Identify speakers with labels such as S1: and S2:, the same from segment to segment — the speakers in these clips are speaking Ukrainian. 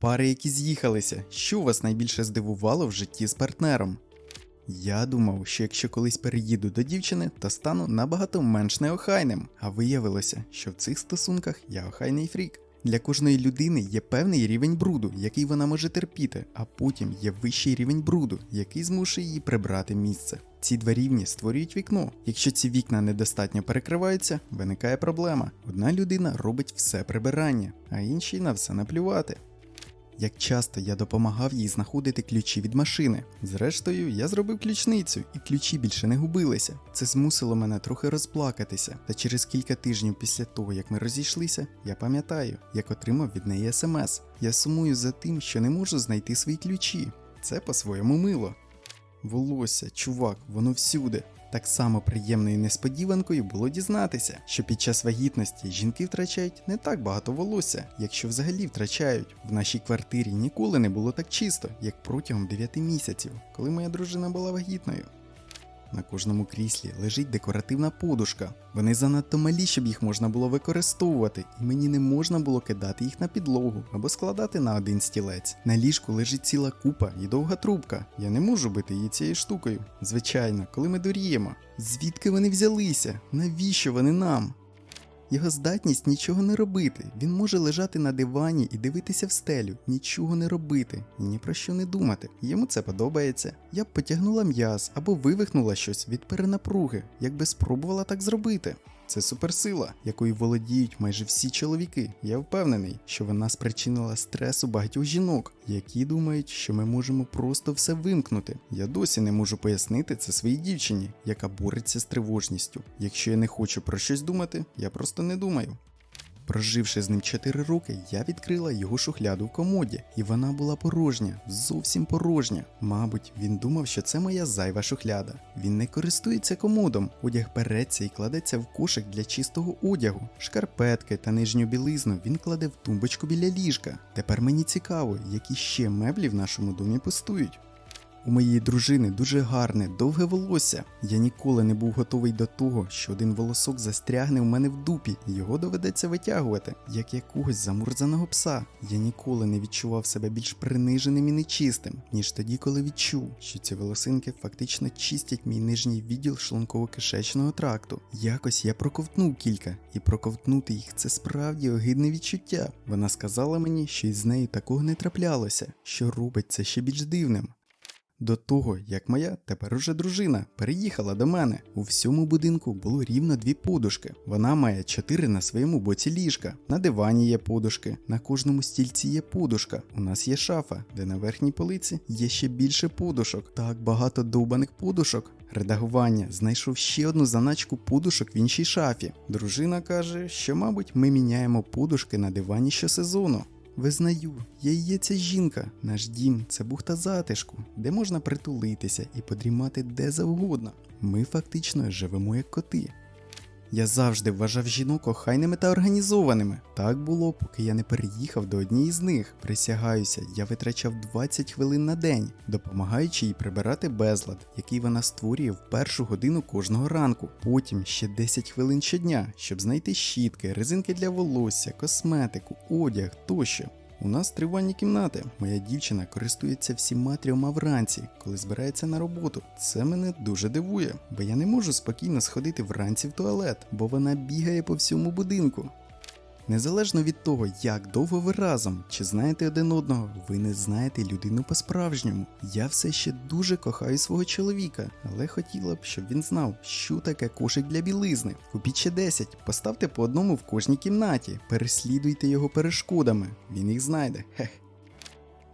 S1: Пари, які з'їхалися, що вас найбільше здивувало в житті з партнером? Я думав, що якщо колись переїду до дівчини, то стану набагато менш неохайним, а виявилося, що в цих стосунках я охайний фрік. Для кожної людини є певний рівень бруду, який вона може терпіти, а потім є вищий рівень бруду, який змушує її прибрати місце. Ці два рівні створюють вікно. Якщо ці вікна недостатньо перекриваються, виникає проблема. Одна людина робить все прибирання, а іншій на все наплювати. Як часто я допомагав їй знаходити ключі від машини. Зрештою, я зробив ключницю, і ключі більше не губилися. Це змусило мене трохи розплакатися. Та через кілька тижнів після того, як ми розійшлися, я пам'ятаю, як отримав від неї смс. Я сумую за тим, що не можу знайти свої ключі. Це по-своєму мило. Волосся, чувак, воно всюди. Так само приємною несподіванкою було дізнатися, що під час вагітності жінки втрачають не так багато волосся, якщо взагалі втрачають. В нашій квартирі ніколи не було так чисто, як протягом 9 місяців, коли моя дружина була вагітною. На кожному кріслі лежить декоративна подушка. Вони занадто малі, щоб їх можна було використовувати, і мені не можна було кидати їх на підлогу або складати на один стілець. На ліжку лежить ціла купа і довга трубка. Я не можу бити її цією штукою. Звичайно, коли ми дуріємо. Звідки вони взялися? Навіщо вони нам? Його здатність нічого не робити. Він може лежати на дивані і дивитися в стелю, нічого не робити і ні про що не думати. Йому це подобається. Я б потягнула м'яз або вивихнула щось від перенапруги, якби спробувала так зробити. Це суперсила, якою володіють майже всі чоловіки. Я впевнений, що вона спричинила стрес у багатьох жінок, які думають, що ми можемо просто все вимкнути. Я досі не можу пояснити це своїй дівчині, яка бореться з тривожністю. Якщо я не хочу про щось думати, я просто не думаю. Проживши з ним 4 роки, я відкрила його шухляду в комоді, і вона була порожня, зовсім порожня. Мабуть, він думав, що це моя зайва шухляда. Він не користується комодом, одяг береться і кладеться в кошик для чистого одягу. Шкарпетки та нижню білизну він кладе в тумбочку біля ліжка. Тепер мені цікаво, які ще меблі в нашому домі пустують. У моєї дружини дуже гарне, довге волосся. Я ніколи не був готовий до того, що один волосок застрягне в мене в дупі, і його доведеться витягувати, як якогось замурзаного пса. Я ніколи не відчував себе більш приниженим і нечистим, ніж тоді, коли відчув, що ці волосинки фактично чистять мій нижній відділ шлунково-кишечного тракту. Якось я проковтнув кілька, і проковтнути їх це справді огидне відчуття. Вона сказала мені, що із нею такого не траплялося, що робить це ще більш дивним. До того, як моя тепер уже дружина переїхала до мене. У всьому будинку було рівно дві подушки. Вона має чотири на своєму боці ліжка. На дивані є подушки, на кожному стільці є подушка. У нас є шафа, де на верхній полиці є ще більше подушок. Так багато довбаних подушок. Редагування знайшов ще одну заначку подушок в іншій шафі. Дружина каже, що, мабуть, ми міняємо подушки на дивані щосезону. Визнаю, я і є ця жінка. Наш дім це бухта затишку, де можна притулитися і подрімати де завгодно. Ми фактично живемо як коти. Я завжди вважав жінок охайними та організованими. Так було, поки я не переїхав до однієї з них. Присягаюся, я витрачав 20 хвилин на день, допомагаючи їй прибирати безлад, який вона створює в першу годину кожного ранку. Потім ще 10 хвилин щодня, щоб знайти щітки, резинки для волосся, косметику, одяг тощо. У нас тривальні кімнати. Моя дівчина користується всіма трьома вранці, коли збирається на роботу. Це мене дуже дивує, бо я не можу спокійно сходити вранці в туалет, бо вона бігає по всьому будинку. Незалежно від того, як довго ви разом, чи знаєте один одного, ви не знаєте людину по-справжньому. Я все ще дуже кохаю свого чоловіка, але хотіла б, щоб він знав, що таке кошик для білизни. Купіть ще 10, поставте по одному в кожній кімнаті, переслідуйте його перешкодами, він їх знайде. Хех.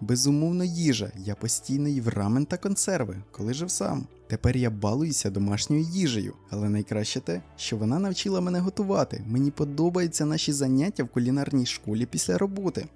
S1: Безумовно, їжа. Я постійно їв рамен та консерви, коли жив сам. Тепер я балуюся домашньою їжею, але найкраще те, що вона навчила мене готувати. Мені подобаються наші заняття в кулінарній школі після роботи.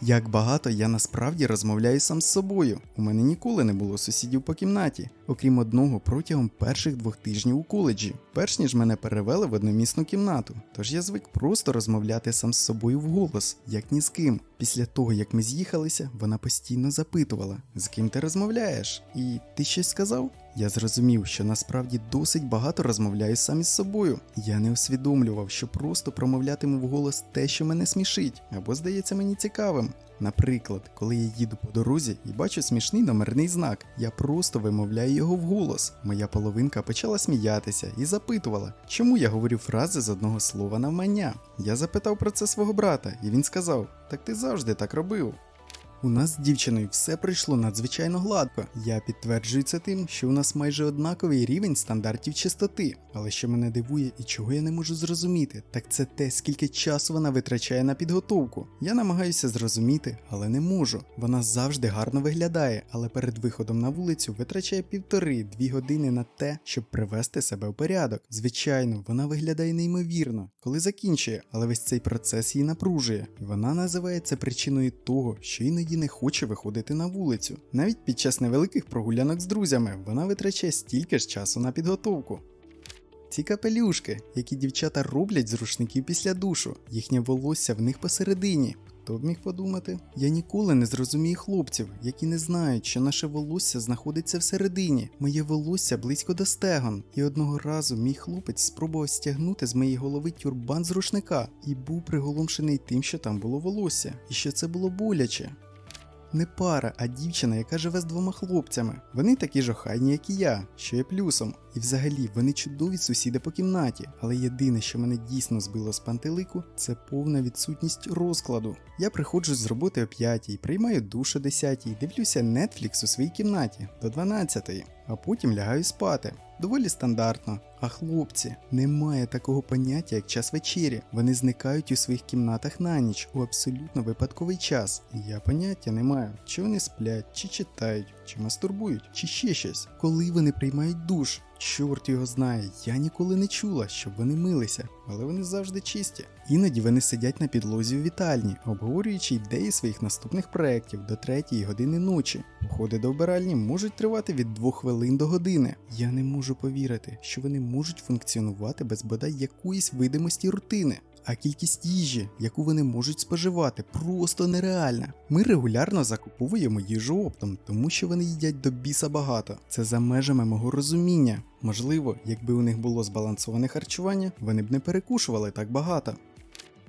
S1: Як багато я насправді розмовляю сам з собою. У мене ніколи не було сусідів по кімнаті, окрім одного протягом перших двох тижнів у коледжі, перш ніж мене перевели в одномісну кімнату. Тож я звик просто розмовляти сам з собою вголос, як ні з ким. Після того, як ми з'їхалися, вона постійно запитувала, з ким ти розмовляєш? І ти щось сказав? Я зрозумів, що насправді досить багато розмовляю сам із собою. Я не усвідомлював, що просто промовлятиму вголос те, що мене смішить, або здається мені цікавим. Наприклад, коли я їду по дорозі і бачу смішний номерний знак, я просто вимовляю його вголос. Моя половинка почала сміятися і запитувала, чому я говорю фрази з одного слова навмання. Я запитав про це свого брата, і він сказав: Так ти завжди так робив. У нас з дівчиною все пройшло надзвичайно гладко. Я підтверджую це тим, що у нас майже однаковий рівень стандартів чистоти. Але що мене дивує і чого я не можу зрозуміти, так це те, скільки часу вона витрачає на підготовку. Я намагаюся зрозуміти, але не можу. Вона завжди гарно виглядає, але перед виходом на вулицю витрачає півтори-дві години на те, щоб привести себе в порядок. Звичайно, вона виглядає неймовірно, коли закінчує, але весь цей процес її напружує. Вона називає це причиною того, що іноді не хоче виходити на вулицю. Навіть під час невеликих прогулянок з друзями вона витрачає стільки ж часу на підготовку. Ці капелюшки, які дівчата роблять з рушників після душу, їхнє волосся в них посередині. Хто б міг подумати? Я ніколи не зрозумію хлопців, які не знають, що наше волосся знаходиться всередині. Моє волосся близько до стегон. І одного разу мій хлопець спробував стягнути з моєї голови тюрбан з рушника і був приголомшений тим, що там було волосся, і що це було боляче. Не пара, а дівчина, яка живе з двома хлопцями. Вони такі ж охайні, як і я, що є плюсом. І взагалі вони чудові сусіди по кімнаті. Але єдине, що мене дійсно збило з пантелику, це повна відсутність розкладу. Я приходжу з роботи о 5, приймаю душ о 10, дивлюся Netflix у своїй кімнаті до 12, а потім лягаю спати. Доволі стандартно. А хлопці, немає такого поняття, як час вечері. Вони зникають у своїх кімнатах на ніч у абсолютно випадковий час. Я поняття не маю, чи вони сплять, чи читають, чи мастурбують, чи ще щось. Коли вони приймають душ, чорт його знає, я ніколи не чула, щоб вони милися, але вони завжди чисті. Іноді вони сидять на підлозі у вітальні, обговорюючи ідеї своїх наступних проєктів до третьої години ночі. Походи до вбиральні можуть тривати від двох хвилин до години. Я не можу повірити, що вони можуть функціонувати без бодай якоїсь видимості рутини. А кількість їжі, яку вони можуть споживати, просто нереальна. Ми регулярно закуповуємо їжу оптом, тому що вони їдять до біса багато. Це за межами мого розуміння. Можливо, якби у них було збалансоване харчування, вони б не перекушували так багато.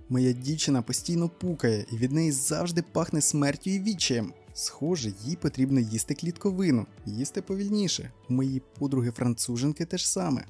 S1: Моя дівчина постійно пукає, і від неї завжди пахне смертю і відчаєм. Схоже, їй потрібно їсти клітковину, їсти повільніше. У моїй подруги француженки те ж саме.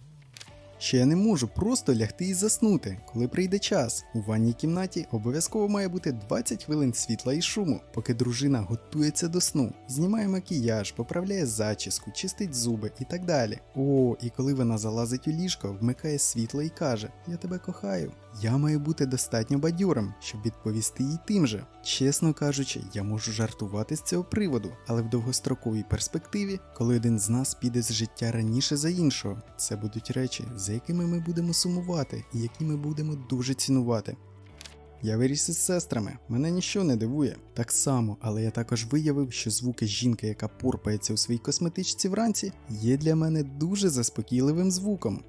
S1: Ще я не можу просто лягти і заснути, коли прийде час. У ванній кімнаті обов'язково має бути 20 хвилин світла і шуму, поки дружина готується до сну, знімає макіяж, поправляє зачіску, чистить зуби і так далі. О, і коли вона залазить у ліжко, вмикає світло і каже: Я тебе кохаю. Я маю бути достатньо бадьорим, щоб відповісти їй тим же. Чесно кажучи, я можу жартувати з цього приводу, але в довгостроковій перспективі, коли один з нас піде з життя раніше за іншого, це будуть речі, за якими ми будемо сумувати і які ми будемо дуже цінувати. Я виріс із сестрами, мене нічого не дивує. Так само, але я також виявив, що звуки жінки, яка порпається у своїй косметичці вранці, є для мене дуже заспокійливим звуком.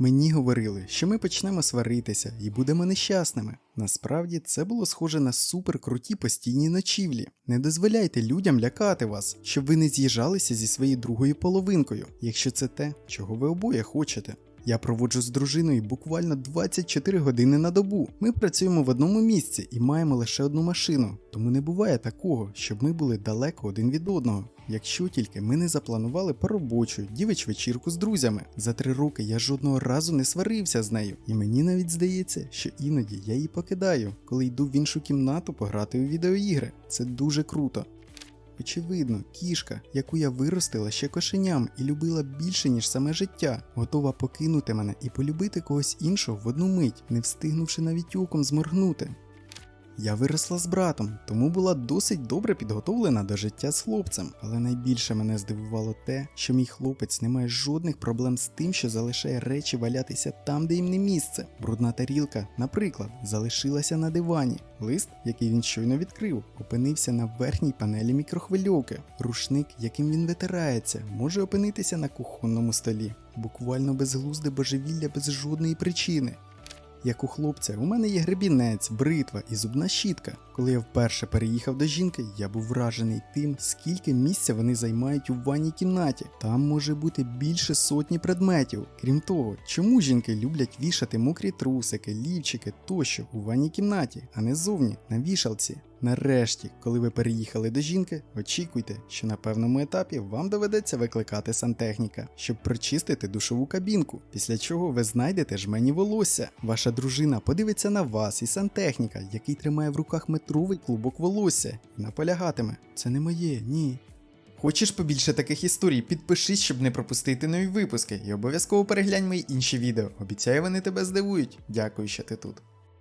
S1: Мені говорили, що ми почнемо сваритися і будемо нещасними. Насправді це було схоже на суперкруті постійні ночівлі. Не дозволяйте людям лякати вас, щоб ви не з'їжджалися зі своєю другою половинкою, якщо це те, чого ви обоє хочете. Я проводжу з дружиною буквально 24 години на добу. Ми працюємо в одному місці і маємо лише одну машину, тому не буває такого, щоб ми були далеко один від одного. Якщо тільки ми не запланували поробочу дівич вечірку з друзями. За три роки я жодного разу не сварився з нею, і мені навіть здається, що іноді я її покидаю, коли йду в іншу кімнату пограти у відеоігри. Це дуже круто. Очевидно, кішка, яку я виростила ще кошеням і любила більше, ніж саме життя, готова покинути мене і полюбити когось іншого в одну мить, не встигнувши навіть оком зморгнути. Я виросла з братом, тому була досить добре підготовлена до життя з хлопцем. Але найбільше мене здивувало те, що мій хлопець не має жодних проблем з тим, що залишає речі валятися там, де їм не місце. Брудна тарілка, наприклад, залишилася на дивані. Лист, який він щойно відкрив, опинився на верхній панелі мікрохвильовки. Рушник, яким він витирається, може опинитися на кухонному столі. Буквально безглузде божевілля без жодної причини. Як у хлопця, у мене є гребінець, бритва і зубна щітка. Коли я вперше переїхав до жінки, я був вражений тим, скільки місця вони займають у ванній кімнаті. Там може бути більше сотні предметів. Крім того, чому жінки люблять вішати мокрі трусики, лівчики тощо у ванній кімнаті, а не зовні на вішалці? Нарешті, коли ви переїхали до жінки, очікуйте, що на певному етапі вам доведеться викликати сантехніка, щоб прочистити душову кабінку, після чого ви знайдете жмені волосся. Ваша дружина подивиться на вас і сантехніка, який тримає в руках метровий клубок волосся, і наполягатиме: це не моє, ні. Хочеш побільше таких історій? Підпишись, щоб не пропустити нові випуски, і обов'язково переглянь мої інші відео. Обіцяю, вони тебе здивують. Дякую, що ти тут.